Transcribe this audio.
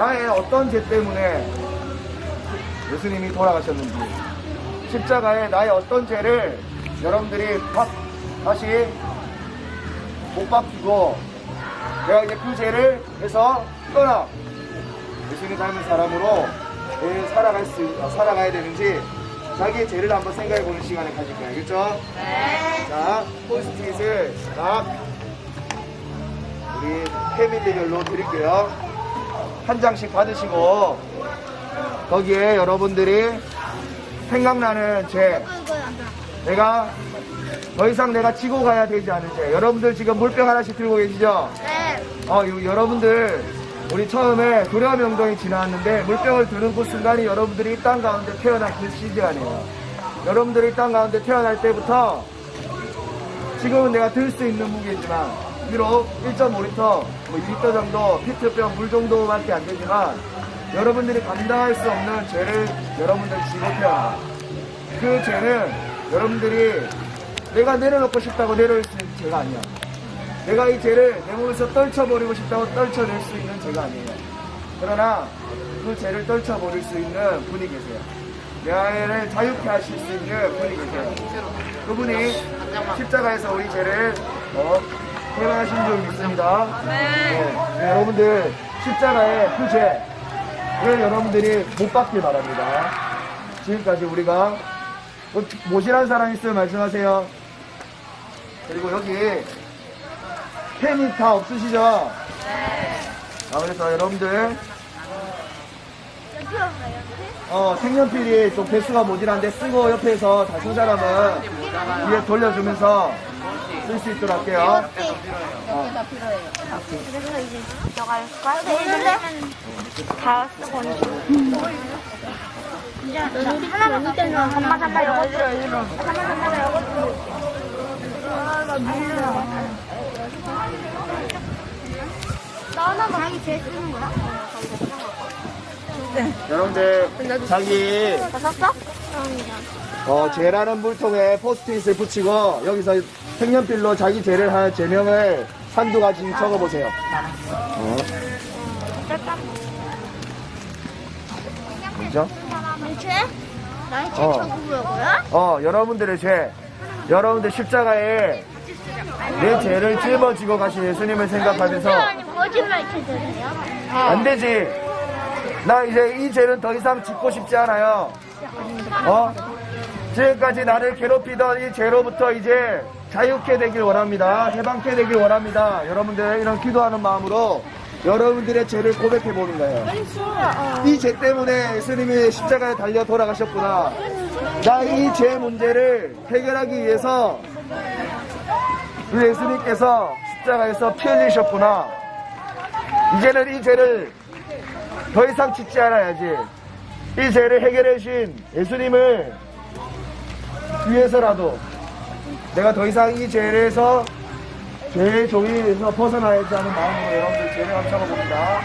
나의 어떤 죄 때문에 예수님이 돌아가셨는지 십자가에 나의 어떤 죄를 여러분들이 팍 다시 못 박히고 내가 이제 그 죄를 해서 떠나 예수님 닮은 사람으로 왜 살아갈 수 어, 살아가야 되는지 자기의 죄를 한번 생각해 보는 시간을 가질 거예요. 알겠죠? 네. 자, 포스트잇을 딱 우리 패밀리별로 드릴게요. 한 장씩 받으시고 거기에 여러분들이 생각나는 죄 내가 더 이상 내가 지고 가야 되지 않은 죄 여러분들 지금 물병 하나씩 들고 계시죠? 네. 어, 요- 여러분들 우리 처음에 도려명동이 지나왔는데 물병을 드는 그 순간이 여러분들이 이 땅 가운데 태어난 그 시간이에요. 여러분들이 이 땅 가운데 태어날 때부터 지금은 내가 들 수 있는 무게지만 비록 1.5리터, 뭐 2리터 정도 피트병 물 정도밖에 안 되지만 여러분들이 감당할 수 없는 죄를 여러분들 지고 태어나. 그 죄는 여러분들이 내가 내려놓고 싶다고 내려올 수 있는 죄가 아니야. 내가 이 죄를 내 몸에서 떨쳐버리고 싶다고 떨쳐낼 수 있는 죄가 아니에요. 그러나 그 죄를 떨쳐버릴 수 있는 분이 계세요. 내 아이를 자유케 하실 수 있는 분이 계세요. 그분이 십자가에서 우리 죄를 어, 해방하신 줄 믿습니다. 네. 네, 여러분들 십자가의 그 죄를 여러분들이 못 받길 바랍니다. 지금까지 우리가 뭐, 모시란 사람 있으면 말씀하세요. 그리고 여기 펜이 다 없으시죠? 네. 아, 그래서 여러분들, 어, 색연필이 좀 개수가 모자란데 쓰고 옆에서 다쓴 사람은 위에 돌려주면서 쓸 수 있도록 할게요. 여기다 필요해요. 그래서 이제 저가 할까요? 네. 다 쓰고 이제 하나만 더 엄마 잠깐 이거 들어 엄마 잠깐 이거 들어 나 하나만 자기 제일 쓰는 거야? 여러분들, 자기, 다 썼어? 어, 죄라는 물통에 포스트잇을 붙이고, 여기서 색연필로 자기 죄를 할 제명을 한두 가지 적어보세요. 어, 그죠? 내 죄? 나의 죄 어. 적으려고요? 어, 여러분들의 죄. 여러분들 십자가에 내 죄를 짊어지고 가신 예수님을 생각하면서 거짓말 쳐줘요? 안 되지. 나 이제 이 죄는 더 이상 짓고 싶지 않아요. 어? 지금까지 나를 괴롭히던 이 죄로부터 이제 자유케 되길 원합니다. 해방케 되길 원합니다. 여러분들 이런 기도하는 마음으로 여러분들의 죄를 고백해 보는 거예요. 이 죄 때문에 예수님이 십자가에 달려 돌아가셨구나. 나 이 죄 문제를 해결하기 위해서 예수님께서 십자가에서 피 흘리셨구나. 이제는 이 죄를 더 이상 짓지 않아야지. 이 죄를 해결해 주신 예수님을 위해서라도 내가 더 이상 이 죄에서 죄의 종이에서 벗어나야지 하는 마음으로 여러분들 죄를 감춰가 봅니다.